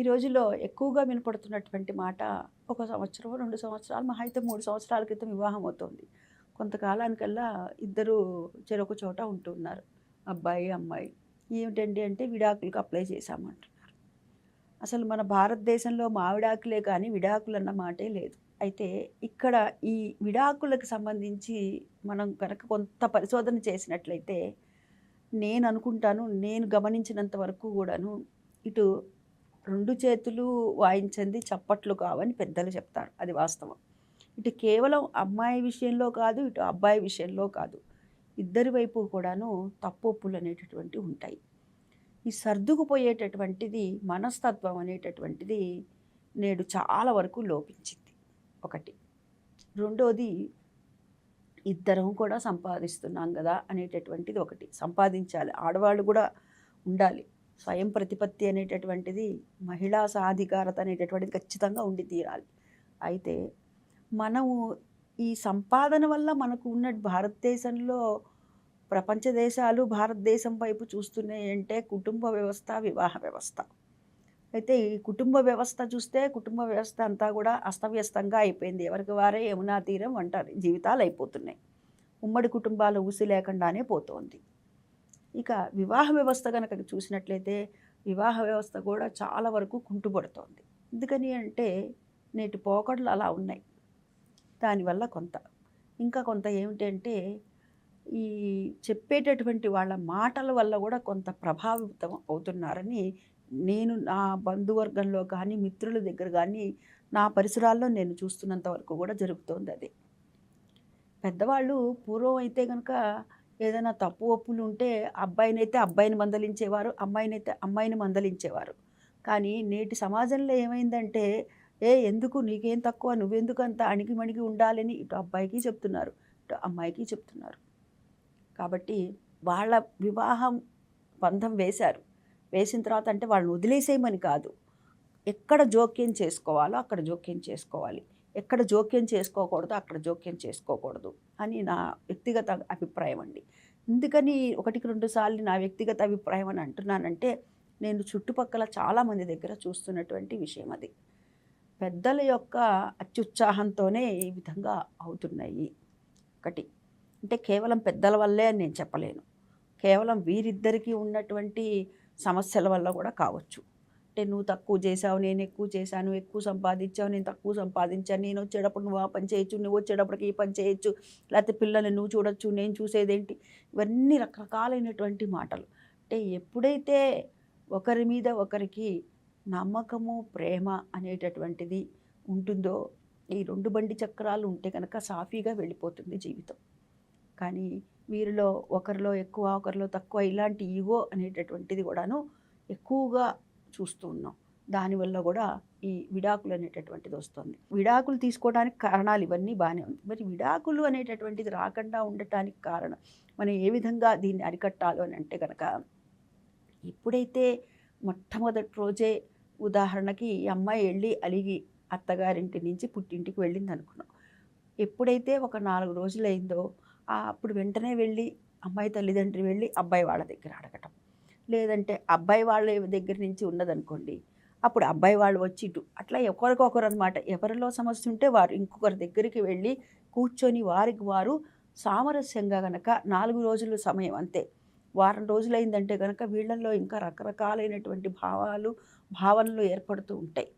ఈ రోజుల్లో ఎక్కువగా వినపడుతున్నటువంటి మాట ఒక సంవత్సరం రెండు సంవత్సరాలు మహా అయితే మూడు సంవత్సరాల క్రితం వివాహం అవుతుంది. కొంతకాలానికల్లా ఇద్దరు చెరొక చోట ఉంటున్నారు. అబ్బాయి అమ్మాయి. ఏమిటండి అంటే విడాకులకు అప్లై చేశామంటున్నారు. అసలు మన భారతదేశంలో మావిడాకులే కానీ విడాకులు అన్న మాటే లేదు. అయితే ఇక్కడ ఈ విడాకులకు సంబంధించి మనం కనుక కొంత పరిశోధన చేసినట్లయితే నేను అనుకుంటాను నేను గమనించినంత వరకు కూడాను ఇటు రెండు చేతులు వాయించింది చప్పట్లు కావని పెద్దలు చెప్తారు. అది వాస్తవం. ఇటు కేవలం అమ్మాయి విషయంలో కాదు ఇటు అబ్బాయి విషయంలో కాదు. ఇద్దరి వైపు కూడాను తప్పొప్పులు అనేటటువంటివి ఉంటాయి. ఈ సర్దుకుపోయేటటువంటిది మనస్తత్వం అనేటటువంటిది నేడు చాలా వరకు లోపించింది. ఒకటి. రెండోది ఇద్దరం కూడా సంపాదిస్తున్నాం కదా అనేటటువంటిది ఒకటి. సంపాదించాలి. ఆడవాళ్ళు కూడా ఉండాలి. స్వయం ప్రతిపత్తి అనేటటువంటిది మహిళా సాధికారత అనేటటువంటిది ఖచ్చితంగా ఉండి తీరాలి. అయితే మనము ఈ సంపాదన వల్ల మనకు ఉన్న భారతదేశంలో ప్రపంచ దేశాలు భారతదేశం వైపు చూస్తున్నాయి అంటే కుటుంబ వ్యవస్థ వివాహ వ్యవస్థ. అయితే ఈ కుటుంబ వ్యవస్థ చూస్తే కుటుంబ వ్యవస్థ అంతా కూడా అస్తవ్యస్తంగా అయిపోయింది. ఎవరికి వారే యమునా తీరం అంటారు జీవితాలు అయిపోతున్నాయి. ఉమ్మడి కుటుంబాలు ఊసి లేకుండానే పోతోంది. ఇక వివాహ వ్యవస్థ కనుక చూసినట్లయితే వివాహ వ్యవస్థ కూడా చాలా వరకు కుంటుపడుతోంది. ఎందుకని అంటే నేటి పోకడలు అలా ఉన్నాయి. దానివల్ల కొంత. ఇంకా కొంత ఏమిటంటే ఈ చెప్పేటటువంటి వాళ్ళ మాటల వల్ల కూడా కొంత ప్రభావితం అవుతున్నారని నేను నా బంధువర్గంలో కానీ మిత్రుల దగ్గర కానీ నా పరిసరాల్లో నేను చూస్తున్నంత వరకు కూడా జరుగుతోంది అది. పెద్దవాళ్ళు పూర్వం అయితే కనుక ఏదైనా తప్పు ఒప్పులు ఉంటే అబ్బాయినైతే అబ్బాయిని మందలించేవారు అమ్మాయినైతే అమ్మాయిని మందలించేవారు. కానీ నేటి సమాజంలో ఏమైందంటే ఏ ఎందుకు నీకేం తక్కువ నువ్వెందుకు అంత అణిగి మణిగి ఉండాలని ఇటు అబ్బాయికి చెప్తున్నారు ఇటు అమ్మాయికి చెప్తున్నారు. కాబట్టి వాళ్ళ వివాహం బంధం వేశారు. వేసిన తర్వాత అంటే వాళ్ళని వదిలేసేయమని కాదు. ఎక్కడ జోక్యం చేసుకోవాలో అక్కడ జోక్యం చేసుకోవాలి. ఎక్కడ జోక్యం చేసుకోకూడదు అక్కడ జోక్యం చేసుకోకూడదు. అని నా వ్యక్తిగత అభిప్రాయం అండి. ఎందుకని ఒకటికి రెండు సార్లు నా వ్యక్తిగత అభిప్రాయం అని అంటున్నానంటే నేను చుట్టుపక్కల చాలామంది దగ్గర చూస్తున్నటువంటి విషయం అది. పెద్దల యొక్క అత్యుత్సాహంతోనే ఈ విధంగా అవుతున్నాయి ఒకటి. అంటే కేవలం పెద్దల వల్లే అని నేను చెప్పలేను. కేవలం వీరిద్దరికీ ఉన్నటువంటి సమస్యల వల్ల కూడా కావచ్చు. అంటే నువ్వు తక్కువ చేసావు నేను ఎక్కువ చేశాను ఎక్కువ సంపాదించావు నేను తక్కువ సంపాదించాను నేను వచ్చేటప్పుడు నువ్వు ఆ పని చేయొచ్చు నువ్వు వచ్చేటప్పటికి ఈ పని చేయొచ్చు లేకపోతే పిల్లల్ని నువ్వు చూడొచ్చు నేను చూసేదేంటి? ఇవన్నీ రకరకాలైనటువంటి మాటలు. అంటే ఎప్పుడైతే ఒకరి మీద ఒకరికి నమ్మకము ప్రేమ అనేటటువంటిది ఉంటుందో ఈ రెండు బండి చక్రాలు ఉంటే కనుక సాఫీగా వెళ్ళిపోతుంది జీవితం. కానీ వీరిలో ఒకరిలో ఎక్కువ ఒకరిలో తక్కువ ఇలాంటి ఈగో అనేటటువంటిది కూడాను ఎక్కువగా చూస్తూ ఉన్నాం. దానివల్ల కూడా ఈ విడాకులు అనేటటువంటిది వస్తుంది. విడాకులు తీసుకోవడానికి కారణాలు ఇవన్నీ బాగానే ఉంది మరి విడాకులు అనేటటువంటిది రాకుండా ఉండటానికి కారణం మనం ఏ విధంగా దీన్ని అరికట్టాలో అని అంటే కనుక ఎప్పుడైతే మొట్టమొదటి రోజే ఉదాహరణకి ఈ అమ్మాయి వెళ్ళి అలిగి అత్తగారింటి నుంచి పుట్టింటికి వెళ్ళింది అనుకున్నాం. ఎప్పుడైతే ఒక నాలుగు రోజులైందో అప్పుడు వెంటనే వెళ్ళి అమ్మాయి తల్లిదండ్రి వెళ్ళి అబ్బాయి వాళ్ళ దగ్గర అడగటం. లేదంటే అబ్బాయి వాళ్ళ దగ్గర నుంచి ఉన్నదనుకోండి అప్పుడు అబ్బాయి వాళ్ళు వచ్చి ఇటు అట్లా ఒకరికొకరు అనమాట ఎవరిలో సమస్య ఉంటే వారు ఇంకొకరి దగ్గరికి వెళ్ళి కూర్చొని వారికి వారు సామరస్యంగా గనక నాలుగు రోజుల సమయం అంతే. వారం రోజులైందంటే కనుక వీళ్ళల్లో ఇంకా రకరకాలైనటువంటి భావాలు భావనలు ఏర్పడుతూ ఉంటాయి.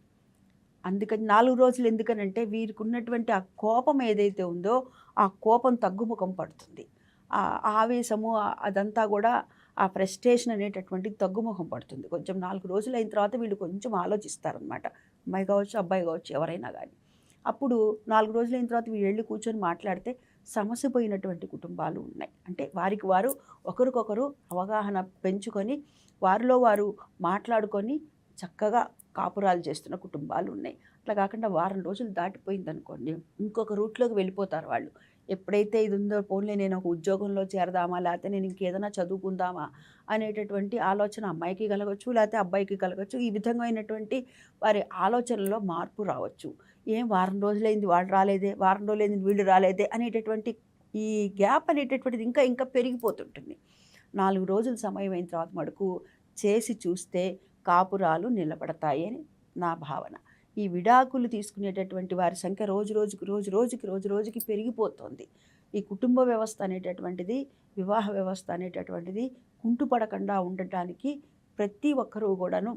అందుకని నాలుగు రోజులు ఎందుకనంటే వీరికి ఉన్నటువంటి ఆ కోపం ఏదైతే ఉందో ఆ కోపం తగ్గుముఖం పడుతుంది. ఆ ఆవేశము అదంతా కూడా ఆ ఫ్రస్ట్రేషన్ అనేటటువంటిది తగ్గుముఖం పడుతుంది. కొంచెం నాలుగు రోజులు అయిన తర్వాత వీళ్ళు కొంచెం ఆలోచిస్తారనమాట అమ్మాయి కావచ్చు అబ్బాయి కావచ్చు ఎవరైనా కానీ అప్పుడు నాలుగు రోజులు అయిన తర్వాత వీళ్ళు వెళ్ళి కూర్చొని మాట్లాడితే సమస్య పోయినటువంటి కుటుంబాలు ఉన్నాయి. అంటే వారికి వారు ఒకరికొకరు అవగాహన పెంచుకొని వారిలో వారు మాట్లాడుకొని చక్కగా కాపురాలు చేస్తున్న కుటుంబాలు ఉన్నాయి. అట్లా కాకుండా వారం రోజులు దాటిపోయింది అనుకోండి ఇంకొక రూట్లోకి వెళ్ళిపోతారు వాళ్ళు. ఎప్పుడైతే ఇది ఉందో పోన్లే నేను ఒక ఉద్యోగంలో చేరదామా లేకపోతే నేను ఇంకేదైనా చదువుకుందామా అనేటటువంటి ఆలోచన అమ్మాయికి కలగచ్చు లేకపోతే అబ్బాయికి కలగచ్చు. ఈ విధమైనటువంటి వారి ఆలోచనలో మార్పు రావచ్చు. ఏం వారం రోజులైంది వాళ్ళు రాలేదే వారం రోజులైంది వీళ్ళు రాలేదే అనేటటువంటి ఈ గ్యాప్ అనేటటువంటిది ఇంకా ఇంకా పెరిగిపోతుంటుంది. నాలుగు రోజుల సమయం అయిన తర్వాత మటుకు చేసి చూస్తే కాపురాలు నిలబడతాయి అని నా భావన. ఈ విడాకులు తీసుకునేటటువంటి వారి సంఖ్య రోజు రోజుకి రోజు రోజుకి రోజు రోజుకి పెరిగిపోతుంది. ఈ కుటుంబ వ్యవస్థ అనేటటువంటిది వివాహ వ్యవస్థ అనేటటువంటిది కుంటుపడకుండా ఉండటానికి ప్రతి ఒక్కరూ కూడాను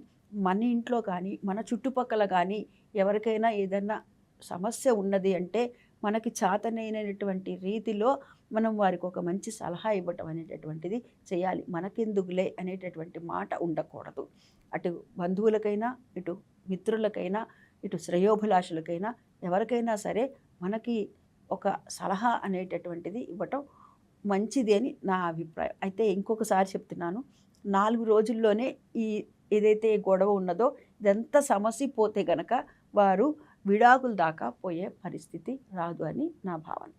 మన ఇంట్లో కానీ మన చుట్టుపక్కల కానీ ఎవరికైనా ఏదైనా సమస్య ఉన్నది అంటే మనకి చాతనైనటువంటి రీతిలో మనం వారికి ఒక మంచి సలహా ఇవ్వటం అనేటటువంటిది చేయాలి. మనకెందుకులే అనేటటువంటి మాట ఉండకూడదు. అటు బంధువులకైనా ఇటు మిత్రులకైనా ఇటు శ్రేయోభిలాషులకైనా ఎవరికైనా సరే మనకి ఒక సలహా అనేటటువంటిది ఇవ్వటం మంచిది అని నా అభిప్రాయం. అయితే ఇంకొకసారి చెప్తున్నాను నాలుగు రోజుల్లోనే ఈ ఏదైతే గొడవ ఉన్నదో ఇదంతా సమసిపోతే గనక వారు విడాకుల దాకా పోయే పరిస్థితి రాదు అని నా భావన.